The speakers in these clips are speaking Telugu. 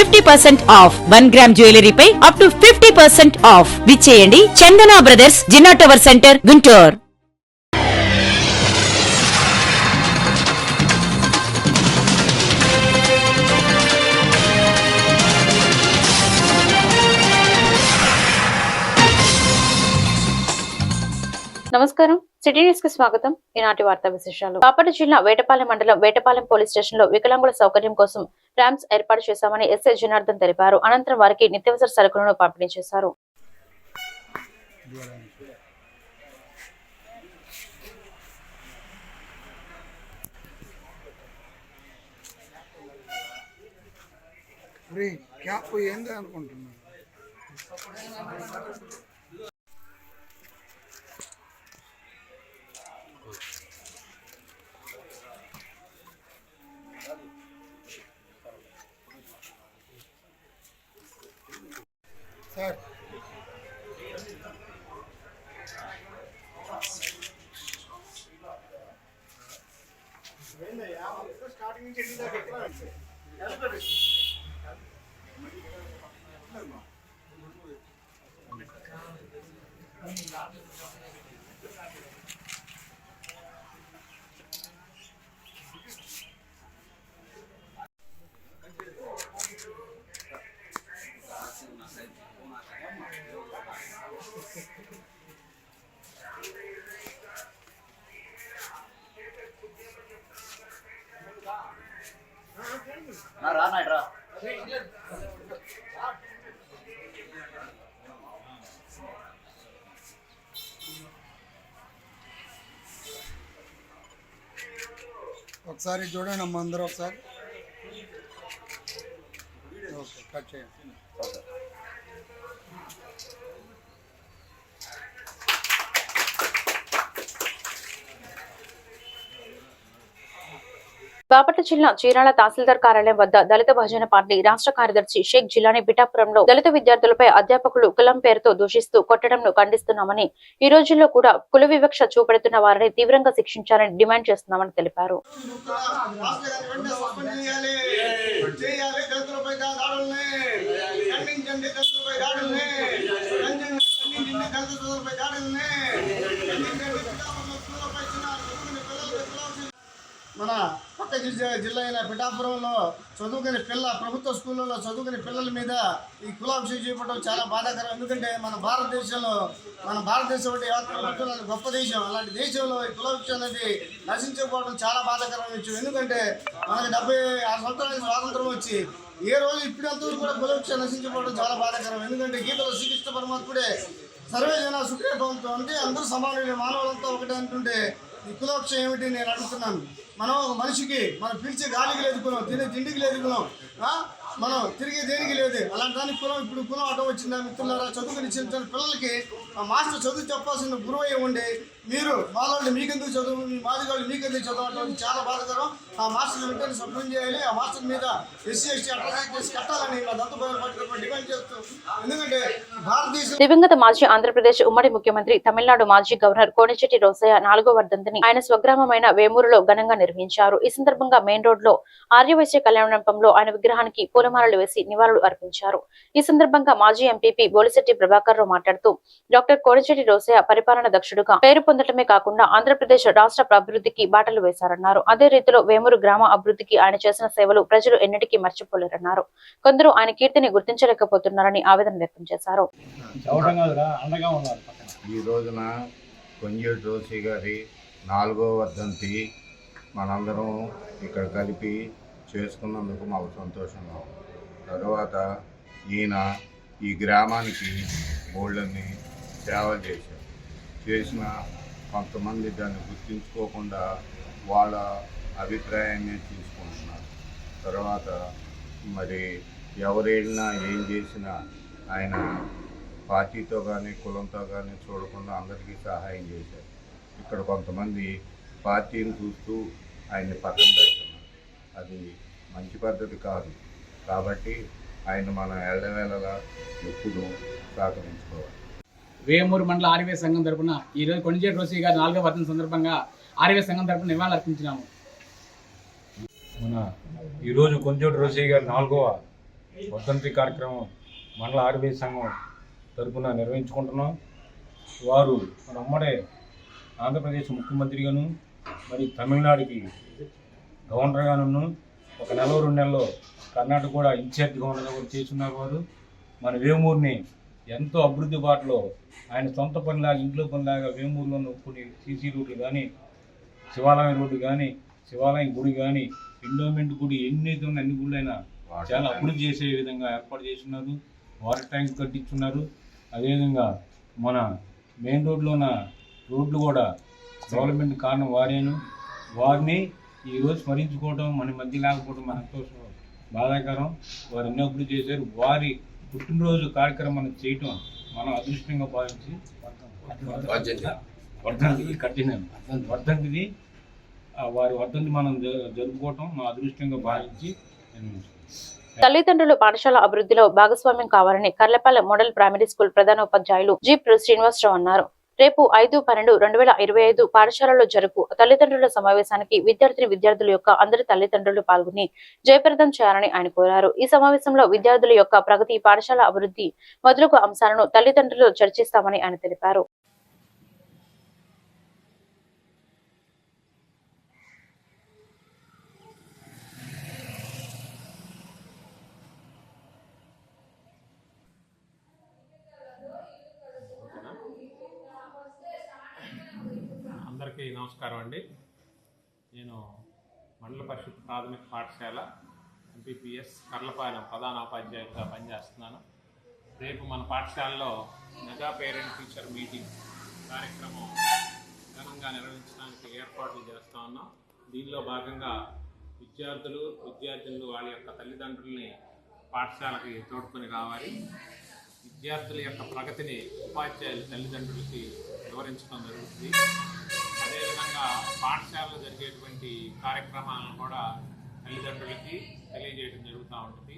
fifty percent off one gram jewellery pi up to fifty percent off. విచ్చేయండి. Chandana brothers Jinnah tower centre Guntur. నమస్కారం. సిటీ న్యూస్కి స్వాగతం. ఈనాటి వార్తా విశేషాలు. కాపటి జిల్లా వేటపాలెం మండలం వేటపాలెం పోలీస్ స్టేషన్లో వికలాంగుల సౌకర్యం కోసం ర్యాంప్స్ ఏర్పాటు చేశామని ఎస్ఐ జనార్దన్ తెలిపారు. అనంతరం వారికి నిత్యావసర సరుకులను పంపిణీ చేశారు. ఏంది అనుకుంటున్నాను ఒకసారి చూడండి అమ్మ అందరూ ఒకసారి ఓకే కట్ చేయండి బాపట్ల జిల్లా చీరాల తహసీల్దార్ కార్యాలయం వద్ద దళిత భజన పార్టీ రాష్ట్ర కార్యదర్శి షేక్ జిలానీ బిటాపురంలో దళిత విద్యార్థులపై అధ్యాపకులు కులం పేరుతో దూషిస్తూ కొట్టడంను ఖండిస్తున్నామని ఈ రోజుల్లో కూడా కుల వివక్ష చూపెడుతున్న వారిని తీవ్రంగా శిక్షించాలని డిమాండ్ చేస్తున్నామని తెలిపారు. మన పక్క జిల్లా జిల్లా అయిన పిఠాపురంలో చదువుకునే పిల్ల ప్రభుత్వ స్కూళ్ళలో చదువుకునే పిల్లల మీద ఈ కులాభిషేకం చేపట్టడం చాలా బాధాకరం. ఎందుకంటే మన భారతదేశంలో మన భారతదేశం ఒకటి యావత్ గొప్ప దేశం. అలాంటి దేశంలో ఈ కులాభిషేకం అనేది నశించకపోవడం చాలా బాధాకరమైన విషయం. ఎందుకంటే మనకి డెబ్బై ఆరు సంవత్సరాల స్వాతంత్రం వచ్చి ఏ రోజు ఇప్పుడంతా కూడా కులాభిషేకం నశించకపోవడం చాలా బాధాకరం. ఎందుకంటే గీతలో శ్రీకృష్ణ పరమాత్ముడే సర్వే జన భవంతో అంటే అందరూ సమానమైన మానవులంతా ఒకటే అంటుంటే ఈ కులాక్ష ఏమిటి నేను అడుగుతున్నాను. మనం ఒక మనిషికి మనం పిలిచే గాలికి లేదు తినే తిండికి లేదు మనం తిరిగి దేనికి లేదు. అలాంటి దానికి కులం ఇప్పుడు కులం అడ్డం వచ్చిందా మిత్రులారా? చదువుకుని చిన్న పిల్లలకి ఆ మాస్టర్ చదువు చెప్పాల్సిన గురువు అయి ఉండి మీరు మాలోళ్ళు మీకెందుకు చదువు మీ మాదిగాళ్ళు మీకెందుకు చదువు చాలా బాధకరం. ఆ మాస్టర్ వెంటనే సభ్యం చేయాలి. ఆ మాస్టర్ మీద ఎస్సీ ఎస్టీ అట్రాక్ట్ చేసి కట్టాలని మా దంత డిమాండ్ చేస్తూ ఎందుకంటే భారతదేశం దివంగత మాజీ ఆంధ్రప్రదేశ్ ఉమ్మడి ముఖ్యమంత్రి తమిళనాడు మాజీ గవర్నర్ కోనిచెట్టి రోసయ్య నాలుగో వర్ధంతిని ఆయన స్వగ్రామమైన వేమూరులో ఘనంగా నిర్వహించారు. ఈ సందర్భంగా మెయిన్ రోడ్లో ఆర్యవైశ్య కళ్యాణ మండపంలో ఆయన విగ్రహానికి పూలమాలలు వేసి నివాళులు అర్పించారు. ఈ సందర్భంగా మాజీ ఎంపీపీ బోలిశెట్టి ప్రభాకర్ రావు మాట్లాడుతూ డాక్టర్ కోడిచెట్టి రోసయ్య పరిపాలన దక్షుడుగా పేరు పొందడమే కాకుండా ఆంధ్రప్రదేశ్ రాష్ట్ర అభివృద్ధికి బాటలు వేశారన్నారు. అదే రీతిలో వేమూరు గ్రామ అభివృద్ధికి ఆయన చేసిన సేవలు ప్రజలు ఎన్నటికీ మర్చిపోలేరన్నారు. కొందరు ఆయన కీర్తిని గుర్తించలేకపోతున్నారని ఆవేదన వ్యక్తం చేశారు. ఈ రోజున జోషి గారి నాలుగో వర్ధంతి మనందరం ఇక్కడ కలిపి చేసుకున్నందుకు మాకు సంతోషంగా ఉంది తర్వాత ఈయన ఈ గ్రామానికి బోల్డ్ని సేవలు చేశారు. చేసిన కొంతమంది దాన్ని గుర్తించుకోకుండా వాళ్ళ అభిప్రాయాన్ని తీసుకుంటున్నారు. తర్వాత మరి ఎవరైనా ఏం చేసినా ఆయన పార్టీతో కానీ కులంతో కానీ చూడకుండా అందరికీ సహాయం చేశారు. ఇక్కడ కొంతమంది పార్టీని చూస్తూ ఆయన్ని పక్కన పెట్టారు అది మంచి పద్ధతి కాదు. కాబట్టి ఆయన మనం ఎల్లవేళలా ఎప్పుడు సహకరించుకోవాలి. వేమూరు మండల ఆర్వే సంఘం తరపున ఈ రోజు కొణిజేటి రోసి గారి నాలుగో వర్ధన సందర్భంగా ఆర్వే సంఘం తరపున నివాళులు అర్పించినాము. మన ఈరోజు కొంచెం రోసయ్య గారి నాలుగవ వర్ధంతి కార్యక్రమం మండల ఆర్బీ సంఘం తరపున నిర్వహించుకుంటున్నాం. వారు మన అమ్మడే ఆంధ్రప్రదేశ్ ముఖ్యమంత్రిగాను మరి తమిళనాడుకి గవర్నర్గాను ఒక నెల రెండు నెలలో కర్ణాటక కూడా ఇన్ఛార్జ్ గవర్నర్గా కూడా చేస్తున్నారు వారు. మన వేమూరుని ఎంతో అభివృద్ధి బాటలో ఆయన సొంత పనిలాగా ఇంట్లో పనిలాగా వేమూరులో కొన్ని సీసీ రోడ్లు కానీ శివాలయం రోడ్డు కానీ శివాలయం గుడి కానీ ఎండోమెంట్ గుడి ఎన్ని అయితే ఉన్న అన్ని గుళ్ళైనా చాలా అభివృద్ధి చేసే విధంగా ఏర్పాటు చేస్తున్నారు. వాటర్ ట్యాంక్ కట్టించున్నారు. అదేవిధంగా మన మెయిన్ రోడ్లో ఉన్న రోడ్లు కూడా డెవలప్మెంట్ కారణం వారేను. వారిని ఈరోజు స్మరించుకోవడం మన మధ్య లేకపోవడం మన ఎంతో బాధాకరం. వారు ఎన్నో అభివృద్ధి చేశారు. వారి పుట్టినరోజు కార్యక్రమాన్ని చేయటం మనం అదృష్టంగా భావించి వర్ధంతి. వర్ధంతిది ఆ వారి వర్ధంతి మనం జరుపుకోవటం మా అదృష్టంగా భావించి తల్లిదండ్రులు పాఠశాల అభివృద్ధిలో భాగస్వామ్యం కావాలని కర్లపల్లె మోడల్ ప్రైమరీ స్కూల్ ప్రధానోపాధ్యాయులు జి. శ్రీనివాసరావు అన్నారు. రేపు ఐదు పన్నెండు రెండు వేల ఇరవై ఐదు పాఠశాలలో జరుపు తల్లిదండ్రుల సమావేశానికి విద్యార్థిని విద్యార్థుల యొక్క అందరి తల్లిదండ్రులు పాల్గొని జయప్రదం చేయాలని ఆయన కోరారు. ఈ సమావేశంలో విద్యార్థుల యొక్క ప్రగతి పాఠశాల అభివృద్ధి మొదలగు అంశాలను తల్లిదండ్రులు చర్చిస్తామని ఆయన తెలిపారు. అందరికీ నమస్కారం అండి. నేను మండల పరిషత్ ప్రాథమిక పాఠశాల ఎంపీపీఎస్ కర్లపాలెం ప్రధాన ఉపాధ్యాయుడిగా పనిచేస్తున్నాను. రేపు మన పాఠశాలలో మెగా పేరెంట్ టీచర్ మీటింగ్ కార్యక్రమం ఘనంగా నిర్వహించడానికి ఏర్పాట్లు చేస్తా ఉన్నాం. దీనిలో భాగంగా విద్యార్థులు విద్యార్థినులు వాళ్ళ యొక్క తల్లిదండ్రుల్ని పాఠశాలకి తోడుకొని రావాలి. విద్యార్థుల యొక్క ప్రగతిని ఉపాధ్యాయులు తల్లిదండ్రులకి వివరించడం జరుగుతుంది. పాఠశాలలో జరిగేటువంటి కార్యక్రమాలను కూడా తల్లిదండ్రులకి తెలియజేయడం జరుగుతూ ఉంటుంది.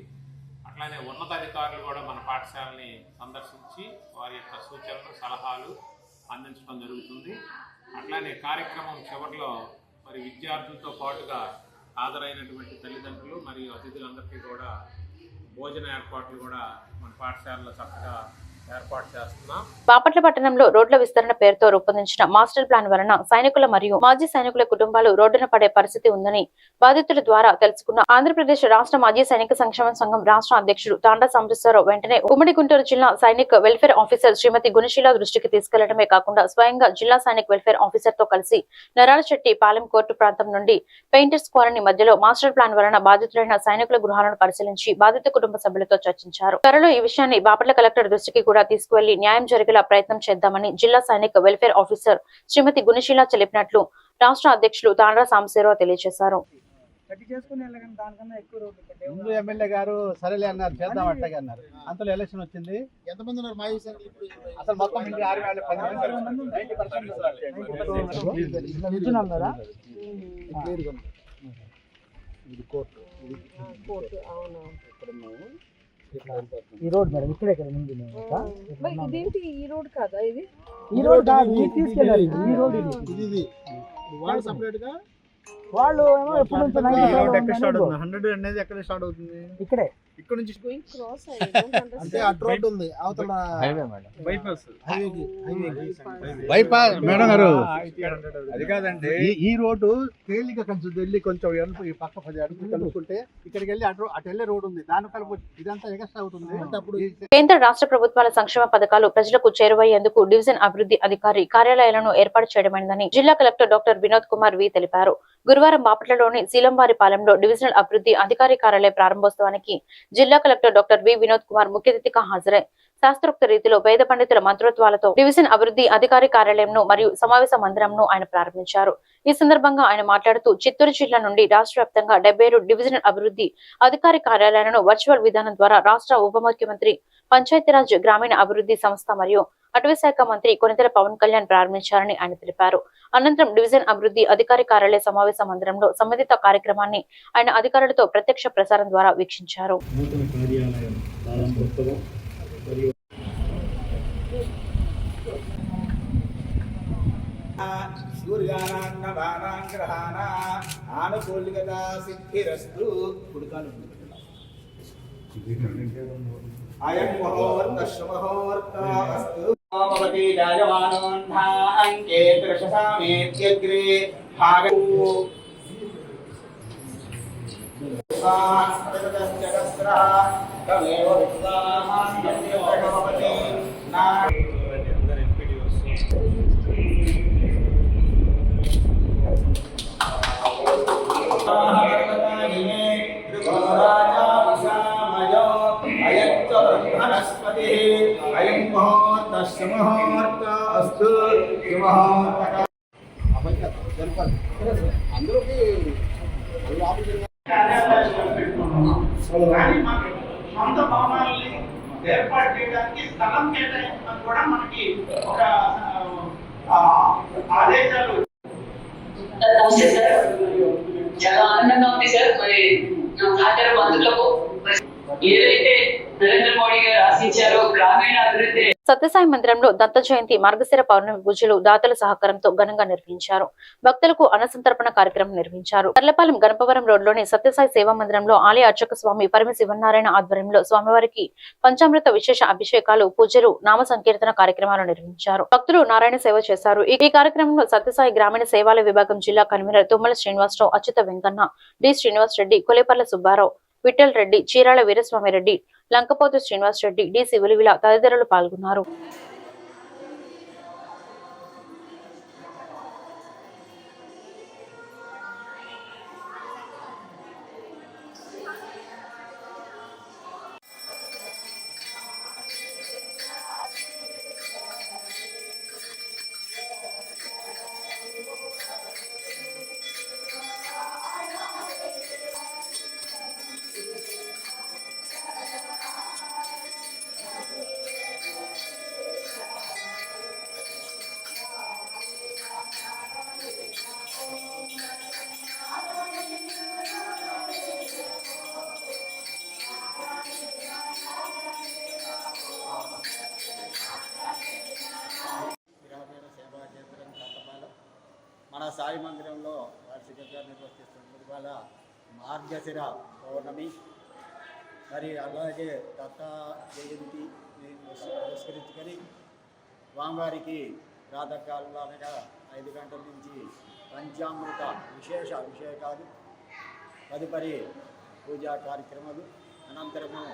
అట్లానే ఉన్నతాధికారులు కూడా మన పాఠశాలని సందర్శించి వారి యొక్క సూచనలు సలహాలు అందించడం జరుగుతుంది. అట్లానే కార్యక్రమం చివరిలో మరి విద్యార్థులతో పాటుగా హాజరైనటువంటి తల్లిదండ్రులు మరియు అతిథులందరికీ కూడా భోజన ఏర్పాట్లు కూడా మన పాఠశాలలో చక్కగా బాపట్ల పట్టణంలో రోడ్ల విస్తరణ పేరుతో రూపొందించిన మాస్టర్ ప్లాన్ వలన సైనికుల మరియు మాజీ సైనికుల కుటుంబాలు రోడ్డున పడే పరిస్థితి ఉందని బాధితుల ద్వారా తెలుసుకున్న ఆంధ్రప్రదేశ్ రాష్ట్ర మాజీ సైనిక సంక్షేమ సంఘం రాష్ట్ర అధ్యక్షుడు తాండా సాంబశివరావు వెంటనే ఉమ్మడి గుంటూరు జిల్లా సైనిక్ వెల్ఫేర్ ఆఫీసర్ శ్రీమతి గుణశీల దృష్టికి తీసుకెళ్ళడమే కాకుండా స్వయంగా జిల్లా సైనిక్ వెల్ఫేర్ ఆఫీసర్తో కలిసి నరాలచెట్టి పాలెం కోర్టు ప్రాంతం నుండి పెయింటర్స్ కాలనీ మధ్యలో మాస్టర్ ప్లాన్ వలన బాధితులైన సైనికుల గృహాలను పరిశీలించి బాధిత కుటుంబ సభ్యులతో చర్చించారు. త్వరలో ఈ విషయాన్ని బాపట్ల కలెక్టర్ దృష్టికి కూడా తీసుకువెళ్ళి న్యాయం జరిగేలా ప్రయత్నం చేద్దామని జిల్లా సైనిక వెల్ఫేర్ ఆఫీసర్ శ్రీమతి గుణశీల తెలిపినట్లు రాష్ట్ర అధ్యక్షులు తాండ్రా సాంబశివరావు తెలియజేశారు. ముందు ఎమ్మెల్యే గారు సరేలే అన్నారు చేద్దాం అట్టగా అన్నారు. అంతలో ఎలక్షన్ వచ్చింది. ఎంతమంది ఉన్నారు? అసలు మొత్తం ఇంటి ఆరు వేల పది మంది కదా? ఈ రోడ్ మేడం ఇక్కడ ఇక్కడ ఉన్నాం. ఇదేంటి ఈ రోడ్ కాదా ఇది ఈ రోడ్ కాదు తీసుకెళ్ళాలి ఈ రోడ్ ఇది ఇది ఇది వాళ్ళు సపరేట్గా వాళ్ళు ఏమో ఎప్పటి నుంచో నైన్టీ ఎక్కడ స్టార్ట్ అవుతుంది? హండ్రెడ్ అనేది ఎక్కడ స్టార్ట్ అవుతుంది? ఇక్కడే. ఇక్కడ నుంచి అంటే అటు రోడ్డు ఉంది అవతల బైపాస్ హైవేకి హైవేకి బైపాస్ మేడం గారు. అది కాదండి. ఈ- ఈ రోడ్డు తేలిక కొంచెం వెళ్ళి కొంచెం వెనక ఈ పక్క పది అడుగులు కలుపుకుంటే ఇక్కడికి వెళ్ళి అటు అటు వెళ్ళే రోడ్డు ఉంది. దాని కలుపు ఇదంతా ఎగస్ట్రా అవుతుంది. అంటే అప్పుడు కేంద్ర రాష్ట్ర ప్రభుత్వాల సంక్షేమ పథకాలు ప్రజలకు చేరువయ్యేందుకు డివిజన్ అభివృద్ధి అధికారి కార్యాలయాలను ఏర్పాటు చేయడమైందని జిల్లా collector doctor Vinod Kumar V తెలిపారు. గురువారం బాపట్లలోని శీలంవారిపాలెంలో డివిజనల్ అభివృద్ధి అధికారి కార్యాలయ ప్రారంభోత్సవానికి జిల్లా collector doctor V Vinod Kumar ముఖ్య అతిథిగా హాజరై శాస్త్రోక్త రీతిలో పేద పండితుల మంత్రత్వాలతో డివిజన్ అభివృద్ధి అధికారి కార్యాలయంను మరియు సమావేశ మందిరంను ఆయన ప్రారంభించారు. ఈ సందర్భంగా ఆయన మాట్లాడుతూ చిత్తూరు జిల్లా నుండి రాష్ట్ర వ్యాప్తంగా డెబ్బై ఏడు డివిజనల్ అభివృద్ధి అధికారి కార్యాలయాలను వర్చువల్ విధానం ద్వారా రాష్ట్ర ఉప ముఖ్యమంత్రి పంచాయతీరాజ్ గ్రామీణ అభివృద్ధి సంస్థ మరియు అటవీ శాఖ మంత్రి కొనితెల పవన్ కళ్యాణ్ ప్రారంభించారని ఆయన తెలిపారు. అనంతరం డివిజన్ అభివృద్ధి అధికారి కార్యాలయ సమావేశ మందిరంలో సంబంధిత కార్యక్రమాన్ని ఆయన అధికారులతో ప్రత్యక్ష ప్రసారం ద్వారా వీక్షించారు. నూతన కార్యాలయం ప్రారంభోత్సవం మరియు సూర్యానాన్నదానాగ్రహాణ ఆనుకూలికత సిద్ధిరస్తు కుడికాలు అయం మహోవర్త శుభహోర్త అస్తు భవతి జాయమానోన్ధాంకే దృశసామేత్యగ్రే భాగూ తమేవ విద్వామాన్యభవతి నా అందరికి సొంత భవనాల్ని ఏర్పాటు చేయడానికి స్థలం కేటాయించడం కూడా మనకి ఒక ఆ, ఆదేశాలు నమస్తే సార్ చాలా ఆనందంగా ఉంది సార్ మరి నా సహచర మంత్రులకు మరి ఏదైతే నరేంద్ర మోడీ గారు గ్రామీణ అభివృద్ధి. సత్యసాయి మందిరంలో దత్త జయంతి మార్గశిర పౌర్ణమి పూజలు దాతల సహకారంతో ఘనంగా నిర్వహించారు. భక్తులకు అన్నసంతర్పణ కార్యక్రమం నిర్వహించారు. తర్లపాలెం గణపవరం రోడ్లోని సత్యసాయి సేవా మందిరంలో ఆలయ అర్చక స్వామి పరిమి శివనారాయణ ఆధ్వర్యంలో స్వామివారికి పంచామృత విశేష అభిషేకాలు పూజలు నామ సంకీర్తన కార్యక్రమాలు నిర్వహించారు. భక్తులు నారాయణ సేవ చేశారు. ఈ కార్యక్రమంలో సత్యసాయి గ్రామీణ సేవాల విభాగం జిల్లా convener Tummala Srinivasarao Achyuta Venkanna D Srinivas Reddy Koleparla Subbarao Vithal Reddy Cheerala Veeraswamy Reddy Lankapothu Srinivas Reddy D శివులివిల తదితరులు పాల్గొన్నారు. సాయి మందిరంలో వార్షికంగా నిర్వర్తిస్తున్న ఇవాళ మార్గశిర పౌర్ణమి. మరి అలాగే దత్త జయంతి పురస్కరించుకొని స్వామివారికి ప్రాతకాలంగా ఐదు గంటల నుంచి పంచామృత విశేష అభిషేకాలు తదుపరి పూజా కార్యక్రమాలు. అనంతరము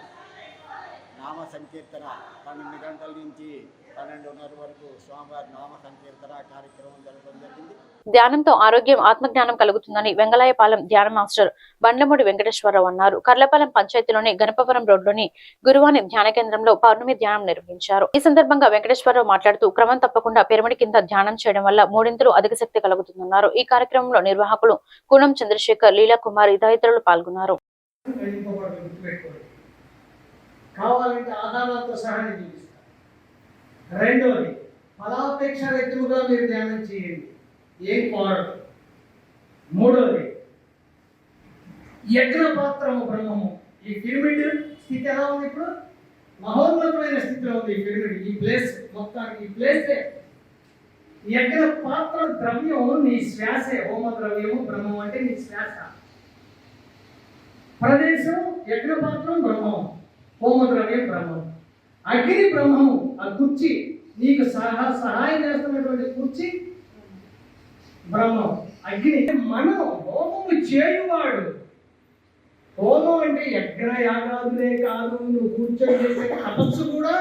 నామ సంకీర్తన పన్నెండు గంటల నుంచి పన్నెండున్నర వరకు స్వామివారి నామ సంకీర్తన కార్యక్రమం జరగడం జరిగింది. ధ్యానంతో ఆరోగ్యం ఆత్మజ్ఞానం కలుగుతుందని వెంగళాయపాలెం ధ్యాన మాస్టర్ బండ్లమూడి వెంకటేశ్వరరావు అన్నారు. కర్లపాలెం పంచాయతీలోని గణపవరం రోడ్లోని గురువాని ధ్యాన కేంద్రంలో పౌర్ణమి ధ్యానం నిర్వహించారు. ఈ సందర్భంగా వెంకటేశ్వరరావు మాట్లాడుతూ క్రమం తప్పకుండా పిరమిడ్ కింద ధ్యానం చేయడం వల్ల మూడింతలు అధిక శక్తి కలుగుతుందన్నారు. ఈ కార్యక్రమంలో నిర్వాహకులు కూనం చంద్రశేఖర్ లీలా కుమార్ తదితరులు పాల్గొన్నారు. కావాలంటే ఆధారాలతో సహా రెండోది చూపిస్తాను రెండవది ఫలాపేక్ష వ్యక్తులుగా మీరు ధ్యానం చేయండి. ఏం కోరదు మూడవది యజ్ఞ పాత్రము బ్రహ్మము. ఈ పిరమిడ్ స్థితి ఎలా ఉంది ఇప్పుడు? మహోన్నతమైన స్థితిలో ఉంది ఈ పిరమిడ్ ఈ ప్లేస్ మొత్తానికి ఈ ప్లేసే. యజ్ఞ పాత్ర ద్రవ్యం నీ శ్వాసే హోమ ద్రవ్యము బ్రహ్మం అంటే నీ శ్వాస. ప్రదేశం యజ్ఞ పాత్రం బ్రహ్మం హోమ ద్రవ్యం బ్రహ్మం అగ్ని బ్రహ్మము ఆ కుర్చీ నీకు సహా సహాయం చేస్తున్నటువంటి కుర్చీ బ్రహ్మం అగ్ని మనం హోమము చేయువాడు. హోమం అంటే యజ్ఞ యాగాదులే కాదు నువ్వు కూర్చొని చేసే తపస్సు కూడా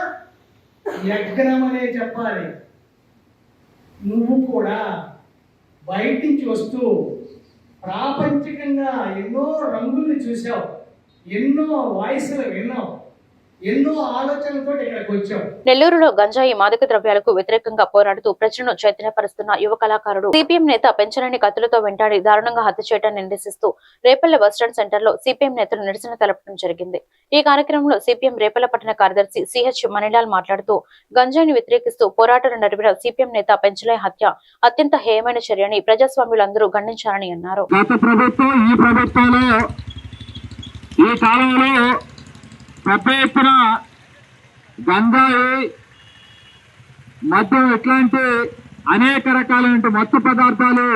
యజ్ఞం అనే చెప్పాలి. నువ్వు కూడా బయట నుంచి వస్తూ ప్రాపంచికంగా ఎన్నో రంగుల్ని చూసావు ఎన్నో వాయిస్లు విన్నావు. ఎన్నో ఆలోచనలతో ఇక్కడికి వచ్చావు నెల్లూరులో గంజాయి మాదక ద్రవ్యాలకు వ్యతిరేకంగా పోరాడుతూ ప్రజలను చైతన్యపరుస్తున్న యువ కళాకారుడు సిపిఎం నేత పెంచలేని కత్తులతో వెంటాడి దారుణంగా హత్య చేయడాన్ని నిరసిస్తూ రేపల్లె బస్టాండ్ సెంటర్లో సిపిఎం నేతలు నిరసన తెలపడం జరిగింది. ఈ కార్యక్రమంలో సిపిఎం రేపల్ల పట్టణ కార్యదర్శి సిహెచ్ మణిలాల్ మాట్లాడుతూ గంజాయిని వ్యతిరేకిస్తూ పోరాటాలు నడిపిన సిపిఎం నేత పెంచలే హత్య అత్యంత హేయమైన చర్యని ప్రజాస్వామ్యులందరూ ఖండించాలని అన్నారు. ఈ ప్రభుత్వంలో ఈ కాలంలో పెద్ద ఎత్తున గంజాయి మద్యం ఇట్లాంటి అనేక రకాలైన మత్తు పదార్థాలు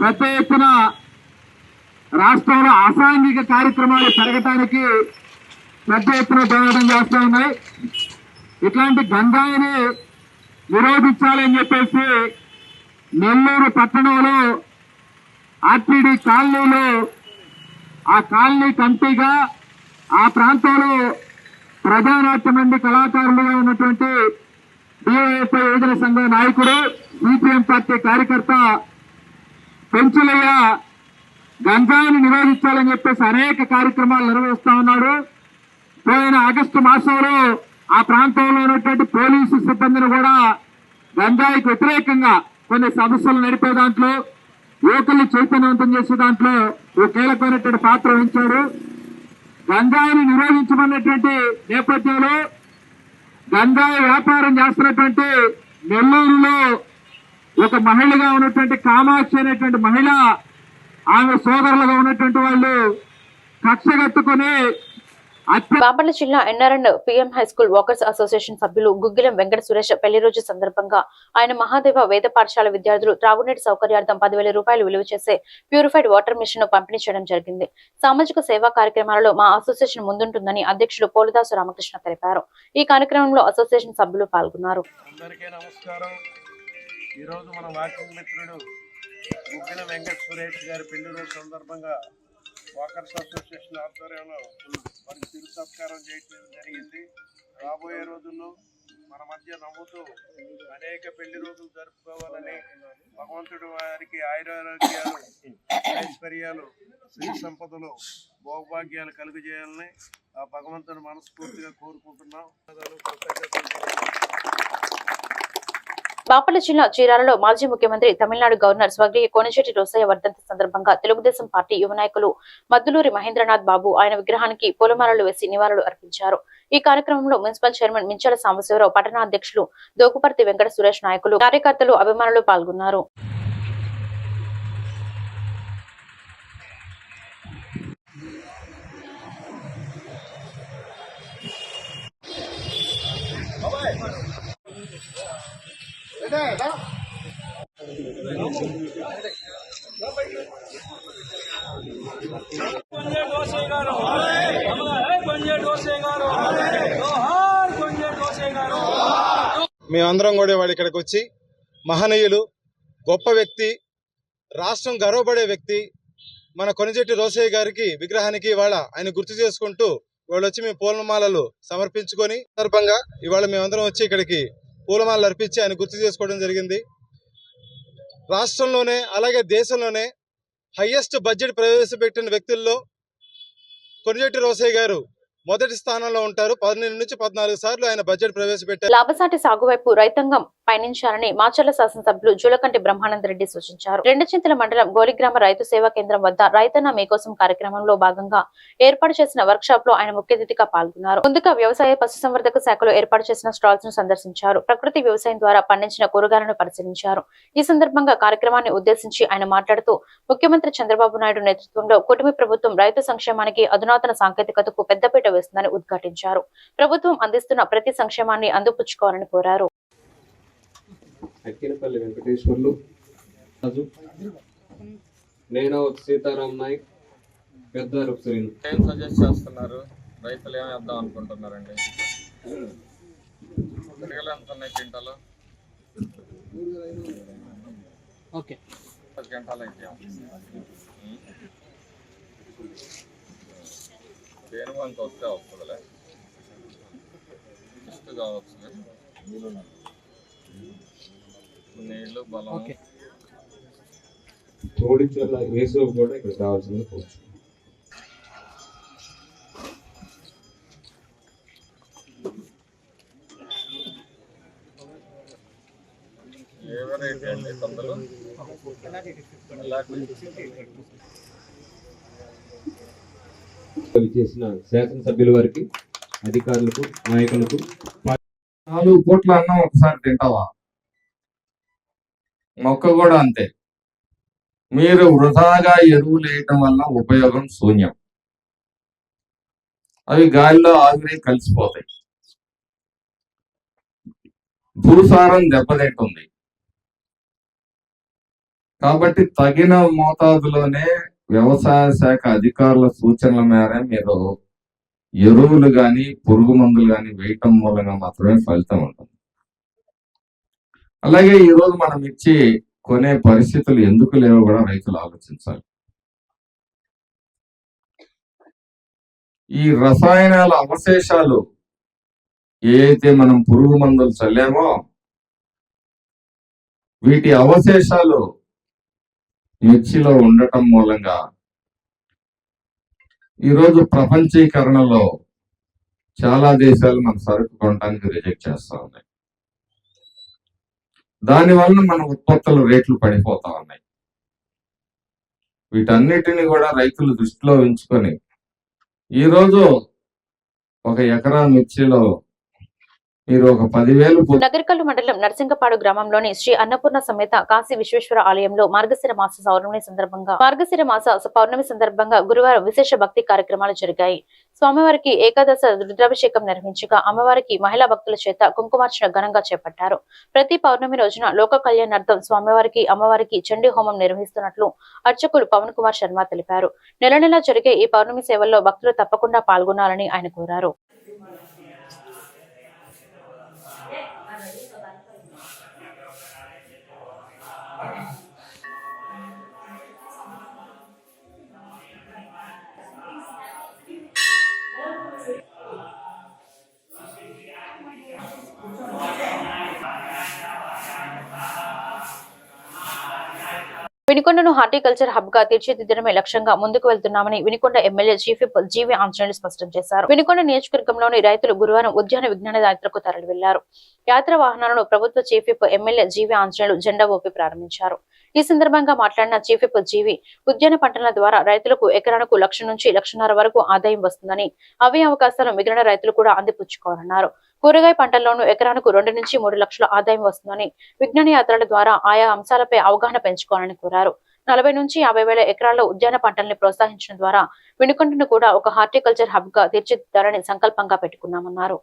పెద్ద ఎత్తున రాష్ట్రంలో అసాంఘిక కార్యక్రమాలు పెరగటానికి పెద్ద ఎత్తున దోహదం చేస్తూ ఉన్నాయి. ఇట్లాంటి గంజాయిని నిరోధించాలని చెప్పేసి నెల్లూరు పట్టణంలో ఆర్టీడీ కాలనీలో ఆ కాలనీ కమిటీగా ఆ ప్రాంతంలో ప్రధానార్థ మంది కళాకారులుగా ఉన్నటువంటి డివైఎఫ్ఐ యువజన సంఘం నాయకుడు సిపిఎం పార్టీ కార్యకర్త పెంచులయ్య గంజాయిని నిరోధించాలని చెప్పేసి అనేక కార్యక్రమాలు నిర్వహిస్తా ఉన్నాడు పోయిన ఆగస్టు మాసంలో ఆ ప్రాంతంలో ఉన్నటువంటి పోలీసు సిబ్బందిని కూడా గంజాయికి వ్యతిరేకంగా కొన్ని సమస్యలు నడిపే దాంట్లో యువకుల్ని చైతన్యవంతం చేసే దాంట్లో ఓ కీలకమైనటువంటి పాత్ర వహించాడు. గంజాయిని నిరోధించమన్నటువంటి నేపథ్యంలో గంజాయి వ్యాపారం చేస్తున్నటువంటి నెల్లూరులో ఒక మహిళగా ఉన్నటువంటి కామాక్షి అనేటువంటి మహిళ ఆమె సోదరులుగా ఉన్నటువంటి వాళ్ళు కక్షగట్టుకుని బాపట్ల జిల్లా NRN PM high school walkers association సభ్యులు గుగ్గిలం వెంకట సురేష్ పెళ్ళి రోజు సందర్భంగా ఆయన మహాదేవ వేద పాఠశాల విద్యార్థులు త్రాగునీటి సౌకర్యార్థం పదివేల రూపాయలు విలువ చేసే ప్యూరిఫైడ్ వాటర్ మిషన్ను పంపిణీ చేయడం జరిగింది. సామాజిక సేవా కార్యక్రమాలలో మా అసోసియేషన్ ముందుంటుందని అధ్యక్షులు పోలిదాసు రామకృష్ణ తెలిపారు. ఈ కార్యక్రమంలో అసోసియేషన్ సభ్యులు పాల్గొన్నారు. అందరికీ నమస్కారం. ఈరోజు మన వాకింగ్ మిత్రుడు గుగ్గిన వెంకట సురేష్ గారి పెళ్ళి రోజు సందర్భంగా వాకర్స్ అసోసియేషన్ ఆధ్వర్యంలో వారికి తిరు సత్కారం చేయడం జరిగింది. రాబోయే రోజుల్లో మన మధ్య నవ్వుతూ అనేక పెళ్ళి రోజులు జరుపుకోవాలని భగవంతుడు వారికి ఆయురారోగ్యాలు ఐశ్వర్యాలు శ్రీ సంపదలు భోగభాగ్యాలు కలుగజేయాలని ఆ భగవంతుని మనస్ఫూర్తిగా కోరుకుంటున్నాం. బాపట్ల జిల్లా చీరాలలో మాజీ ముఖ్యమంత్రి తమిళనాడు గవర్నర్ స్వర్గీయ కోనశెట్టి రోసయ్య వర్ధంతి సందర్భంగా తెలుగుదేశం పార్టీ యువ నాయకులు మద్దులూరి మహేంద్రనాథ్ బాబు ఆయన విగ్రహానికి పూలమాలలు వేసి నివాళులు అర్పించారు. ఈ కార్యక్రమంలో మున్సిపల్ చైర్మన్ మించాల సాంబశివరావు పట్టణ అధ్యక్షులు దోకుపర్తి వెంకట సురేష్ నాయకులు కార్యకర్తలు అభిమానులు పాల్గొన్నారు. మేమందరం కూడా వాడు ఇక్కడికి వచ్చి మహనీయులు గొప్ప వ్యక్తి రాష్ట్రం గర్వపడే వ్యక్తి మన కొనిజెట్టి రోసయ్య గారికి విగ్రహానికి ఇవాళ ఆయన గుర్తు చేసుకుంటూ వాళ్ళు వచ్చి మేము పూలమాలలు సమర్పించుకొని సందర్భంగా ఇవాళ మేమందరం వచ్చి ఇక్కడికి పూలమాలలు అర్పించి ఆయన గుర్తు చేసుకోవడం జరిగింది. రాష్ట్రంలోనే అలాగే దేశంలోనే హయ్యెస్ట్ బడ్జెట్ ప్రవేశపెట్టిన వ్యక్తుల్లో కొనిజెట్టి రోసయ్య గారు మొదటి స్థానంలో ఉంటారు. పన్నెండు నుంచి పద్నాలుగు సార్లు ఆయన బడ్జెట్ ప్రవేశపెట్టారు. లాభసాటి సాగు వైపు రైతాంగం పయనించాలని మాచర్ల శాసనసభ్యులు జూలకంటి బ్రహ్మానంద రెడ్డి సూచించారు. రెండుచింతల మండలం గోలిగ్రామ రైతు సేవా కేంద్రం వద్ద రైతన్న మీకోసం కార్యక్రమంలో భాగంగా ఏర్పాటు చేసిన వర్క్ షాప్లో ఆయన ముఖ్య అతిథిగా పాల్గొన్నారు. ముందుగా వ్యవసాయ పశుసంవర్ధక శాఖలో ఏర్పాటు చేసిన స్టాల్స్ను సందర్శించారు. ప్రకృతి వ్యవసాయం ద్వారా పండించిన కూరగాయలను పరిశీలించారు. ఈ సందర్భంగా కార్యక్రమాన్ని ఉద్దేశించి ఆయన మాట్లాడుతూ ముఖ్యమంత్రి చంద్రబాబు నాయుడు నేతృత్వంలో కుటుంబ ప్రభుత్వం రైతు సంక్షేమానికి అధునాతన సాంకేతికతకు పెద్దపీట వేస్తుందని ఉద్ఘాటించారు. ప్రభుత్వం అందిస్తున్న ప్రతి సంక్షేమాన్ని అందిపుచ్చుకోవాలని కోరారు. అక్కినపల్లి వెంకటేశ్వర్లు రాజు. నేను సీతారాం నాయక్ పెద్ద రుక్సరీన్ ఏం సజెస్ట్ చేస్తున్నారు? రైతులు ఏం వేద్దాం అనుకుంటున్నారండి? ఎంత ఉన్నాయి క్వింటాలు. ఓకే. పది క్వింటాలు అయితే. దేని వంక వస్తే వస్తుందిలే. కావచ్చు. నీళ్ళు బలం. ఓకే. కోడిచర్ల వేసు కూడా ఇక్కడ కావాల్సింది అండి చేసిన శాసనసభ్యుల వారికి అధికారులకు నాయకులకు నాలుగు పూట్ల అన్నం ఒకసారి తింటావా? మొక్క కూడా అంతే. మీరు వృధాగా ఎరువులు వేయటం వల్ల ఉపయోగం శూన్యం. అవి గాలిలో ఆవిరి కలిసిపోతాయి. భూసారం దెబ్బతింటుంది. కాబట్టి తగిన మోతాదులోనే వ్యవసాయ శాఖ అధికారుల సూచనల మేర మీరు ఎరువులు కానీ పురుగు మందులు కానీ వేయటం మూలంగా మాత్రమే ఫలితం ఉంటుంది. అలాగే ఈరోజు మనం మిర్చి కొనే పరిస్థితులు ఎందుకు లేవో కూడా రైతులు ఆలోచించాలి. ఈ రసాయనాల అవశేషాలు ఏదైతే మనం పురుగు మందులు చల్లామో వీటి అవశేషాలు మిర్చిలో ఉండటం మూలంగా ఈరోజు ప్రపంచీకరణలో చాలా దేశాలు మన సరుకు కొనడానికి రిజెక్ట్ చేస్తూ ఉన్నాయి. దాని వలన మన ఉత్పత్తుల రేట్లు పడిపోతా ఉన్నాయి. వీటన్నిటిని కూడా రైతులు దృష్టిలో ఉంచుకొని ఈరోజు ఒక ఎకరా మిర్చిలో మీరు ఒక పదివేలు నగరికల్లు మండలం నర్సింగపాడు గ్రామంలోని శ్రీ అన్నపూర్ణ సమేత కాశీ విశ్వేశ్వర ఆలయంలో మార్గశిర మాస పౌర్ణమి సందర్భంగా మార్గశిర మాస పౌర్ణమి సందర్భంగా గురువారం విశేష భక్తి కార్యక్రమాలు జరిగాయి. స్వామివారికి ఏకాదశ రుద్రాభిషేకం నిర్వహించగా అమ్మవారికి మహిళా భక్తుల చేత కుంకుమార్చన ఘనంగా చేపట్టారు. ప్రతి పౌర్ణమి రోజున లోక కళ్యాణార్థం స్వామివారికి అమ్మవారికి చండీ హోమం నిర్వహిస్తున్నట్లు అర్చకులు పవన్ కుమార్ శర్మ తెలిపారు. నెల నెల జరిగే ఈ పౌర్ణమి సేవల్లో భక్తులు తప్పకుండా పాల్గొనాలని ఆయన కోరారు. వినుకొండను హార్టికల్చర్ హబ్గా తీర్చిదిద్దడమే లక్ష్యంగా ముందుకు వెళ్తున్నామని Vinukonda MLA chief GV Anjaneyulu స్పష్టం చేశారు. వినుకొండ నియోజకవర్గంలోని రైతులు గురువారం ఉద్యాన విజ్ఞాన యాత్రకు తరలి వెళ్ళారు యాత్ర వాహనాలను ప్రభుత్వ చీఫ్ ఎమ్మెల్యే జీవి ఆంజనేయులు జెండా ఊపి ప్రారంభించారు. ఈ సందర్భంగా మాట్లాడిన చీఫ్ జీవి ఉద్యాన పంటల ద్వారా రైతులకు ఎకరానికి లక్ష నుంచి లక్షన్నర వరకు ఆదాయం వస్తుందని అవే అవకాశాలు మిగిలిన రైతులు కూడా అందిపుచ్చుకోవాలన్నారు. కూరగాయ పంటల్లోనూ ఎకరానికి రెండు నుంచి మూడు లక్షల ఆదాయం వస్తుందని విజ్ఞాన యాత్రల ద్వారా ఆయా అంశాలపై అవగాహన పెంచుకోవాలని కోరారు. నలభై నుంచి యాభై వేల ఎకరాల్లో ఉద్యాన పంటల్ని ప్రోత్సహించడం ద్వారా వినుకొండను కూడా ఒక హార్టికల్చర్ హబ్గా తీర్చిదిద్దాలని సంకల్పంగా పెట్టుకున్నామన్నారు.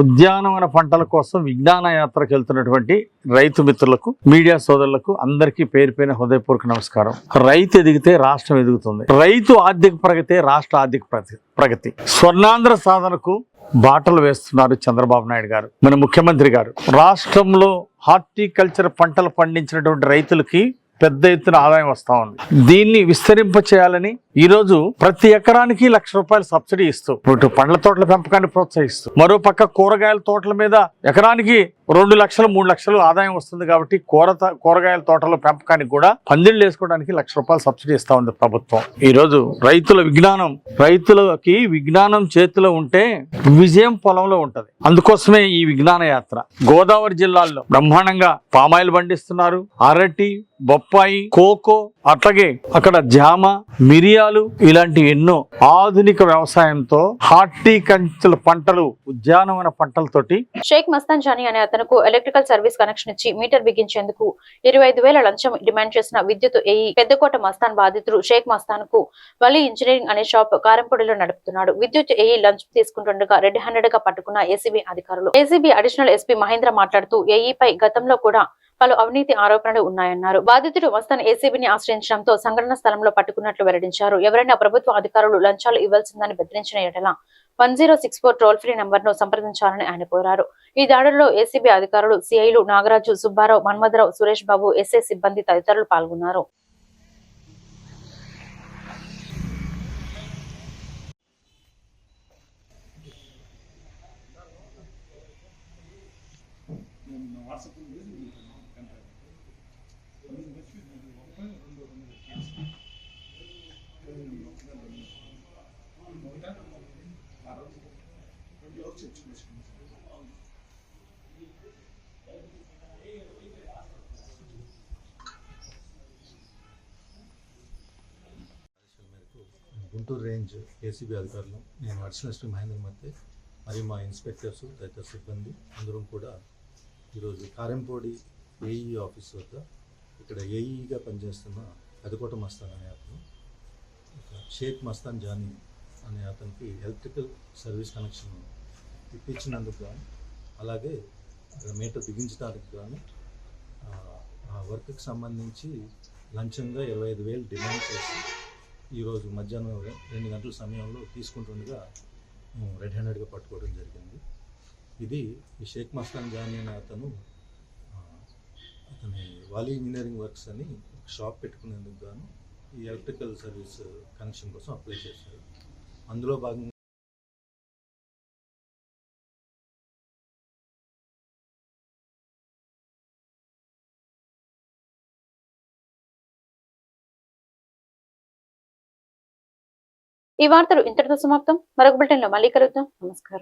ఉద్యానవన పంటల కోసం విజ్ఞాన యాత్రకు వెళ్తున్నటువంటి రైతు మిత్రులకు మీడియా సోదరులకు అందరికీ పేరు పైన హృదయపూర్వక నమస్కారం. రైతు ఎదిగితే రాష్ట్రం ఎదుగుతుంది. రైతు ఆర్థిక ప్రగతి రాష్ట్ర ఆర్థిక ప్రగతి ప్రగతి. స్వర్ణాంధ్ర సాధనకు బాటలు వేస్తున్నారు చంద్రబాబు నాయుడు గారు మన ముఖ్యమంత్రి గారు. రాష్ట్రంలో హార్టికల్చర్ పంటలు పండించినటువంటి రైతులకి పెద్ద ఎత్తున ఆదాయం వస్తూ ఉంది. దీన్ని విస్తరింప చేయాలని ఈరోజు ప్రతి ఎకరానికి లక్ష రూపాయలు సబ్సిడీ ఇస్తూ ఇప్పుడు పండ్ల తోటల పెంపకాన్ని ప్రోత్సహిస్తూ మరో పక్క కూరగాయల తోటల మీద ఎకరానికి రెండు లక్షలు మూడు లక్షలు ఆదాయం వస్తుంది కాబట్టి కూర కూరగాయల తోటల పెంపకానికి కూడా పందిళ్ళు వేసుకోవడానికి లక్ష రూపాయలు సబ్సిడీ ఇస్తా ఉంది ప్రభుత్వం. ఈరోజు రైతుల విజ్ఞానం రైతులకి విజ్ఞానం చేతిలో ఉంటే విజయం పొలంలో ఉంటది. అందుకోసమే ఈ విజ్ఞాన యాత్ర. గోదావరి జిల్లాల్లో బ్రహ్మాండంగా పామాయిల్ పండిస్తున్నారు. అరటి బొప్పాయి కోకో అట్లాగే అక్కడ జామ మిరియాలు ఇలాంటి ఎన్నో ఆధునిక వ్యవసాయంతో హార్టికల్చర్ పంటలు ఉద్యానవన పంటలతోటి షేక్ మస్తాన్ జానీ అనే అతనుకు ఎలక్ట్రికల్ సర్వీస్ కనెక్షన్ ఇచ్చి మీటర్ బిగించేందుకు ఇరవై ఐదు వేల లంచం డిమాండ్ చేసిన విద్యుత్ ఏఈ పెద్దకోట మస్తాన్ బాధితుడు షేక్ మస్తాన్కు వలి ఇంజనీరింగ్ అనే షాప్ కారంపొడిలో నడుపుతున్నాడు. విద్యుత్ ఏఈ లంచం తీసుకుంటుండగా రెడ్ హ్యాండెడ్గా పట్టుకున్న ఏసీబీ అధికారులు. ఏసీబీ అడిషనల్ ఎస్పీ మహేంద్ర మాట్లాడుతూ ఏఈపై గతంలో కూడా పలు అవినీతి ఆరోపణలు ఉన్నాయన్నారు. బాధితుడు మస్తాన్ ఏసీబీని ఆశ్రయించడంతో సంఘటన స్థలంలో పట్టుకున్నట్లు వెల్లడించారు. ఎవరైనా ప్రభుత్వ అధికారులు లంచాలు ఇవ్వాల్సిందని బెదిరించిన ఎడల one zero six four toll free నంబర్ను సంప్రదించాలని ఆయన కోరారు. ఈ దాడుల్లో ఏసీబీ అధికారులు సిఐలు నాగరాజు సుబ్బారావు మన్మధరావు సురేష్ బాబు ఎస్ఐ సిబ్బంది తదితరులు పాల్గొన్నారు. గుంటూరు రేంజ్ ఏసీబీ అధికారులు నేను అడిషనల్ ఎస్పీ మహేంద్ర మధ్య మరియు మా ఇన్స్పెక్టర్స్ తదితర సిబ్బంది అందరం కూడా ఈరోజు కారెంపోడి ఏఈ ఆఫీస్ వద్ద ఇక్కడ ఏఈగా పనిచేస్తున్న పెదకోట మస్తాన్ అనే అతను షేక్ మస్తాన్ జానీ అనే అతనికి ఎలక్ట్రికల్ సర్వీస్ కనెక్షన్ ఇప్పించినందుకు గాను అలాగే మీటర్ బిగించడానికి గాను ఆ, ఆ వర్క్కి సంబంధించి లంచంగా ఇరవై ఐదు వేలు డిమాండ్ చేసి ఈరోజు మధ్యాహ్నం రెండు గంటల సమయంలో తీసుకుంటుండగా మేము రెడ్ హ్యాండెడ్గా పట్టుకోవడం జరిగింది. ఇది ఈ షేక్ మస్తాన్ జానీ అనే అతను అతని వాలీ ఇంజనీరింగ్ వర్క్స్ అని షాప్ పెట్టుకునేందుకు గాను ఈ ఎలక్ట్రికల్ సర్వీస్ కనెక్షన్ కోసం అప్లై చేశారు. అందులో భాగంగా ఈ వార్తలు ఇంతటితో సమాప్తం. మరొక బులెటిన్లో మళ్ళీ కలుద్దాం. నమస్కారం.